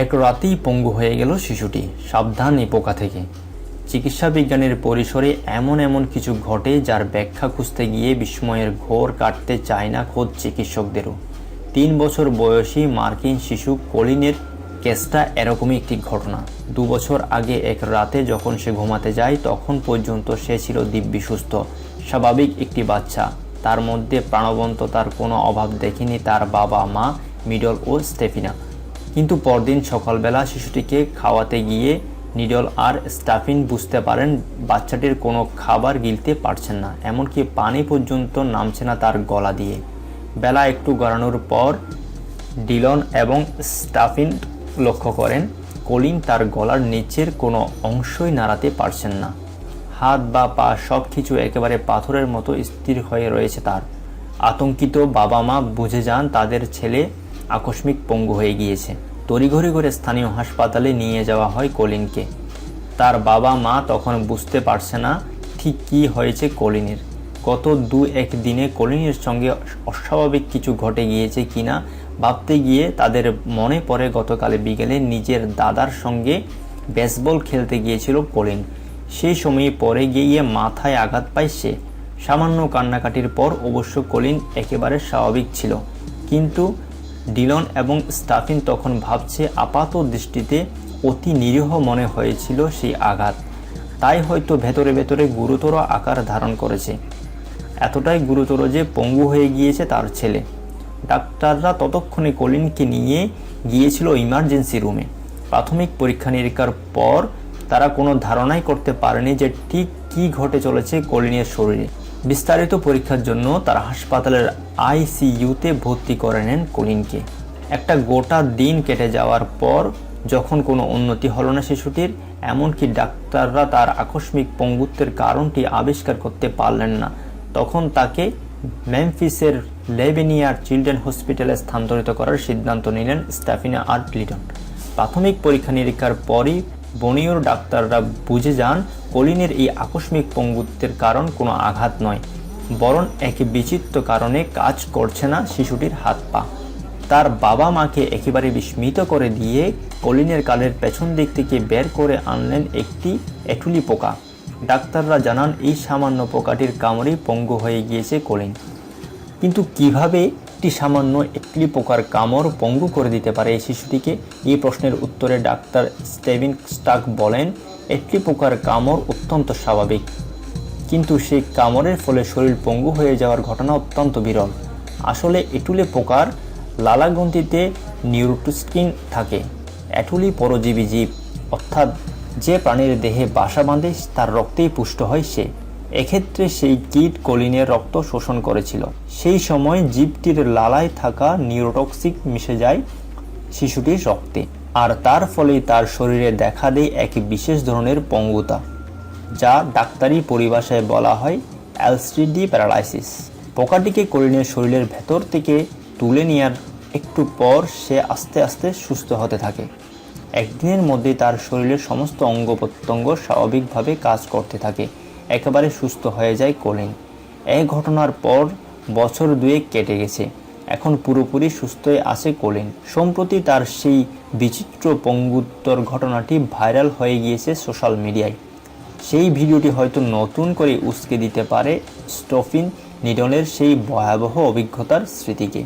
এক রাতেই পঙ্গু হয়ে গেল শিশুটি, সাবধান এই পোকা থেকে। চিকিৎসা বিজ্ঞানের পরিসরে এমন এমন কিছু ঘটে যার ব্যাখ্যা খুঁজতে গিয়ে বিস্ময়ের ঘোর কাটতে চায় না খোদ চিকিৎসকদেরও। তিন বছর বয়সী মার্কিন শিশু কলিনের কেসটা এরকমই একটি ঘটনা। দু বছর আগে এক রাতে যখন সে ঘুমাতে যায়, তখন পর্যন্ত সে ছিল দিব্যি সুস্থ, স্বাভাবিক একটি বাচ্চা। তার মধ্যে প্রাণবন্ততার কোনো অভাব দেখেনি তার বাবা মা মিডল ও স্টেফিনা। কিন্তু পরদিন সকালবেলা শিশুটিকে খাওয়াতে গিয়ে নিডল আর স্টাফিন বুঝতে পারেন বাচ্চাটির কোনো খাবার গিলতে পারছেন না, এমনকি পানি পর্যন্ত নামছে না তার গলা দিয়ে। বেলা একটু গড়ানোর পর ডিলন এবং স্টাফিন লক্ষ্য করেন, কলিন তার গলার নিচের কোনো অংশই নাড়াতে পারছেন না। হাত বা পা সব কিছু একেবারে পাথরের মতো স্থির হয়ে রয়েছে তার। আতঙ্কিত বাবা মা বুঝে যান তাদের ছেলে আকস্মিক পঙ্গু হয়ে গিয়েছে। তড়িঘড়ি করে স্থানীয় হাসপাতালে নিয়ে যাওয়া হয় কলিনকে। তার বাবা মা তখন বুঝতে পারছে না ঠিক কী হয়েছে কলিনের। গত দু এক দিনে কলিনের সঙ্গে অস্বাভাবিক কিছু ঘটে গিয়েছে কিনা ভাবতে গিয়ে তাদের মনে পড়ে গতকালে বিকেলে নিজের দাদার সঙ্গে বেসবল খেলতে গিয়েছিল কলিন। সেই সময়ে পরে গিয়ে মাথায় আঘাত পায় সে। সামান্য কান্নাকাটির পর অবশ্য কলিন একেবারে স্বাভাবিক ছিল। কিন্তু ডিলন এবং স্টাফিন তখন ভাবছে আপাত দৃষ্টিতে অতি নিরীহ মনে হয়েছিল সেই আঘাত। তাই হয়তো ভেতরে ভেতরে গুরুতর আকার ধারণ করেছে। এতটাই গুরুতর যে পঙ্গু হয়ে গিয়েছে তার ছেলে। ডাক্তাররা ততক্ষণে কলিনকে নিয়ে গিয়েছিল ইমার্জেন্সি রুমে। প্রাথমিক পরীক্ষা নিরীক্ষার পর তারা কোনো ধারণাই করতে পারেনি যে ঠিক কী ঘটে চলেছে কলিনের শরীরে। বিস্তারিত পরীক্ষার জন্য তারা হাসপাতালের আইসিইউতে ভর্তি করে নেন কলিনকে। একটা গোটা দিন কেটে যাওয়ার পর যখন কোনো উন্নতি হলো না শিশুটির, এমনকি ডাক্তাররা তার আকস্মিক পঙ্গুত্বের কারণটি আবিষ্কার করতে পারলেন না, তখন তাকে মেমফিসের লেবেনিয়ার চিলড্রেন হসপিটালে স্থানান্তরিত করার সিদ্ধান্ত নিলেন স্টাফিনা আর্ট লিটন প্রাথমিক পরীক্ষা নিরীক্ষার পরই বনিওর ডাক্তাররা বুঝে যান কলিনের এই আকস্মিক পঙ্গুত্বের কারণ কোনো আঘাত নয়, বরং এক বিচিত্র কারণে কাজ করছে না শিশুটির হাত পা। তার বাবা মাকে একেবারে বিস্মিত করে দিয়ে কলিনের কালের পেছন দিক থেকে বের করে আনলেন একটি এটুলি পোকা। ডাক্তাররা জানান, এই সামান্য পোকাটির কামড়েই পঙ্গু হয়ে গিয়েছে কলিন। কিন্তু কীভাবে একটি সামান্য একটি পোকার কামড় পঙ্গু করে দিতে পারে এই শিশুটিকে? এই প্রশ্নের উত্তরে ডাক্তার স্টেভিন স্টাক বলেন একটি পোকার কামড় অত্যন্ত স্বাভাবিক। কিন্তু সেই কামড়ের ফলে শরীর পঙ্গু হয়ে যাওয়ার ঘটনা অত্যন্ত বিরল। আসলে এটুলে পোকার লালাগ্রন্থিতে নিউরোটোস্কিন থাকে। এটুলি পরজীবী জীব, অর্থাৎ যে প্রাণীর দেহে বাসা বাঁধে, তার রক্তেই পুষ্ট হয় সে। এক্ষেত্রে সেই কীট কলিনের রক্ত শোষণ করেছিল। সেই সময় জীবটির লালায় থাকা নিউরোটক্সিক মিশে যায় শিশুটির রক্তে। আর তার ফলেই তার শরীরে দেখা দেয় এক বিশেষ ধরনের পঙ্গুতা, যা ডাক্তারি পরিভাষায় বলা হয় অ্যালস্ট্রিডি প্যারালাইসিস পোকাটিকে কলিনের শরীরের ভেতর থেকে তুলে নেওয়ার একটু পর সে আস্তে আস্তে সুস্থ হতে থাকে। একদিনের মধ্যেই তার শরীরের সমস্ত অঙ্গ প্রত্যঙ্গ স্বাভাবিকভাবে কাজ করতে থাকে, একেবারে সুস্থ হয়ে যায় কলিন। এই ঘটনার পর বছর দুয়েক কেটে গেছে। এখন পুরোপুরি সুস্থই আছে কোলিন। সম্প্রতি তার সেই বিচিত্র পঙ্গুত্তর ঘটনাটি ভাইরাল হয়ে গিয়েছে সোশ্যাল মিডিয়ায়। সেই ভিডিওটি হয়তো নতুন করে উস্কে দিতে পারে স্টফিন নিডনের সেই ভয়াবহ অভিজ্ঞতার স্মৃতিকে।